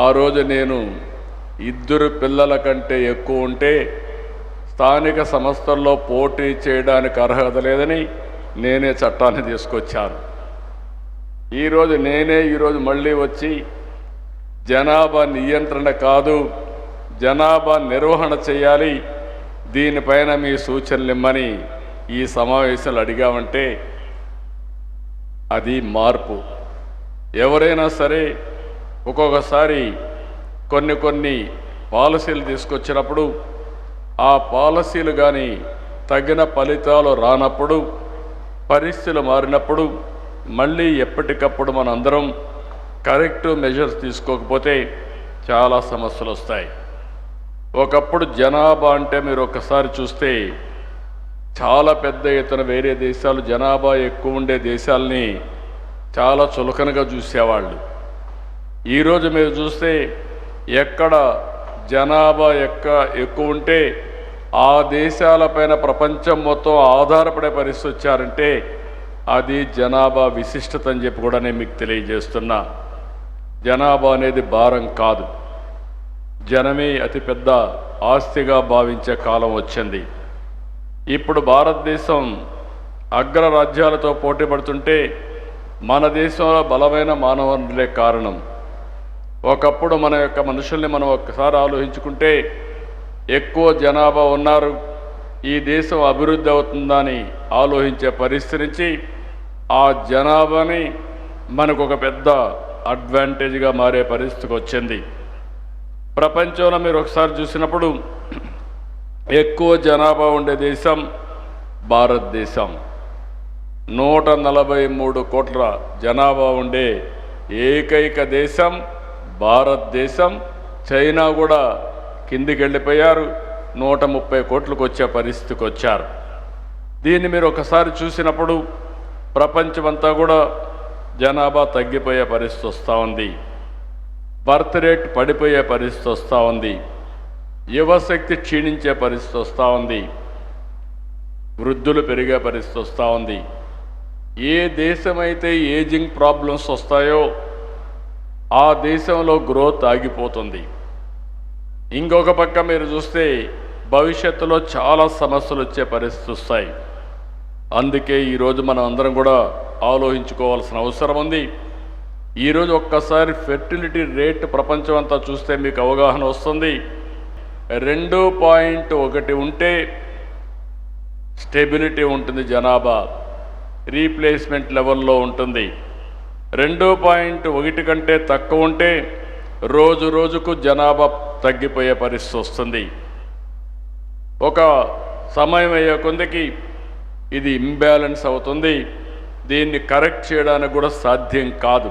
ఆ రోజు నేను ఇద్దరు పిల్లల కంటే ఎక్కువ ఉంటే స్థానిక సంస్థల్లో పోటీ చేయడానికి అర్హత లేదని నేనే చట్టాన్ని తీసుకొచ్చాను. ఈరోజు నేనే ఈరోజు మళ్ళీ వచ్చి జనాభా నియంత్రణ కాదు జనాభా నిర్వహణ చేయాలి దీనిపైన మీ సూచనలు ఇమ్మని ఈ సమావేశాలు అడిగామంటే అది మార్పు. ఎవరైనా సరే ఒక్కొక్కసారి కొన్ని కొన్ని పాలసీలు తీసుకొచ్చినప్పుడు ఆ పాలసీలు కానీ తగిన ఫలితాలు రానప్పుడు పరిస్థితులు మారినప్పుడు మళ్ళీ ఎప్పటికప్పుడు మనందరం కరెక్ట్ మెజర్స్ తీసుకోకపోతే చాలా సమస్యలు వస్తాయి ఒకప్పుడు జనాభా అంటే మీరు ఒకసారి చూస్తే చాలా పెద్ద ఎత్తున వేరే దేశాలు జనాభా ఎక్కువ ఉండే దేశాలని చాలా చులకనగా చూసేవాళ్ళు. ఈరోజు మీరు చూస్తే ఎక్కడ జనాభా ఎక్క ఎక్కువ ఉంటే ఆ దేశాలపైన ప్రపంచం మొత్తం ఆధారపడే పరిస్థితి వచ్చారంటే అది జనాభా విశిష్టత అని చెప్పి కూడా నేను మీకు తెలియజేస్తున్నా. జనాభా అనేది భారం కాదు. జనమే అతిపెద్ద ఆస్తిగా భావించే కాలం వచ్చింది. ఇప్పుడు భారతదేశం అగ్ర రాజ్యాలతో పోటీ పడుతుంటే మన దేశంలో బలమైన మానవ వనరులే కారణం. ఒకప్పుడు మన యొక్క మనుషుల్ని మనం ఒక్కసారి ఆలోచించుకుంటే ఎక్కువ జనాభా ఉన్నారు. ఈ దేశం అభివృద్ధి అవుతుందని ఆలోచించే పరిస్థితి నుంచి ఆ జనాభాని మనకు ఒక పెద్ద అడ్వాంటేజ్గా మారే పరిస్థితికి వచ్చింది. ప్రపంచంలో మీరు ఒకసారి చూసినప్పుడు ఎక్కువ జనాభా ఉండే దేశం భారతదేశం. నూట నలభై మూడు కోట్ల జనాభా ఉండే ఏకైక దేశం భారతదేశం చైనా కూడా కిందికి వెళ్ళిపోయారు నూట ముప్పై కోట్లకు వచ్చే పరిస్థితికి వచ్చారు దీన్ని మీరు ఒకసారి చూసినప్పుడు ప్రపంచమంతా కూడా జనాభా తగ్గిపోయే పరిస్థితి వస్తూ ఉంది. బర్త్ రేట్ పడిపోయే పరిస్థితి వస్తూ ఉంది. యువశక్తి క్షీణించే పరిస్థితి వస్తూ ఉంది. వృద్ధులు పెరిగే పరిస్థితి వస్తూ ఉంది. ఏ దేశమైతే ఏజింగ్ ప్రాబ్లమ్స్ వస్తాయో ఆ దేశంలో గ్రోత్ ఆగిపోతుంది. ఇంకొక పక్క మీరు చూస్తే భవిష్యత్తులో చాలా సమస్యలు వచ్చే పరిస్థితి వస్తాయి. అందుకే ఈరోజు మనం అందరం కూడా ఆలోచించుకోవాల్సిన అవసరం ఉంది. ఈరోజు ఒక్కసారి ఫెర్టిలిటీ రేట్ ప్రపంచం అంతా చూస్తే మీకు అవగాహన వస్తుంది. రెండు పాయింట్ ఒకటి ఉంటే స్టెబిలిటీ ఉంటుంది జనాభా. రీప్లేస్మెంట్ లెవెల్లో ఉంటుంది. రెండు పాయింట్ ఒకటి కంటే తక్కువ ఉంటే రోజు రోజుకు జనాభా తగ్గిపోయే పరిస్థితి వస్తుంది. ఒక సమయం అయ్యే కొందకి ఇది ఇంబ్యాలెన్స్ అవుతుంది. దీన్ని కరెక్ట్ చేయడానికి కూడా సాధ్యం కాదు.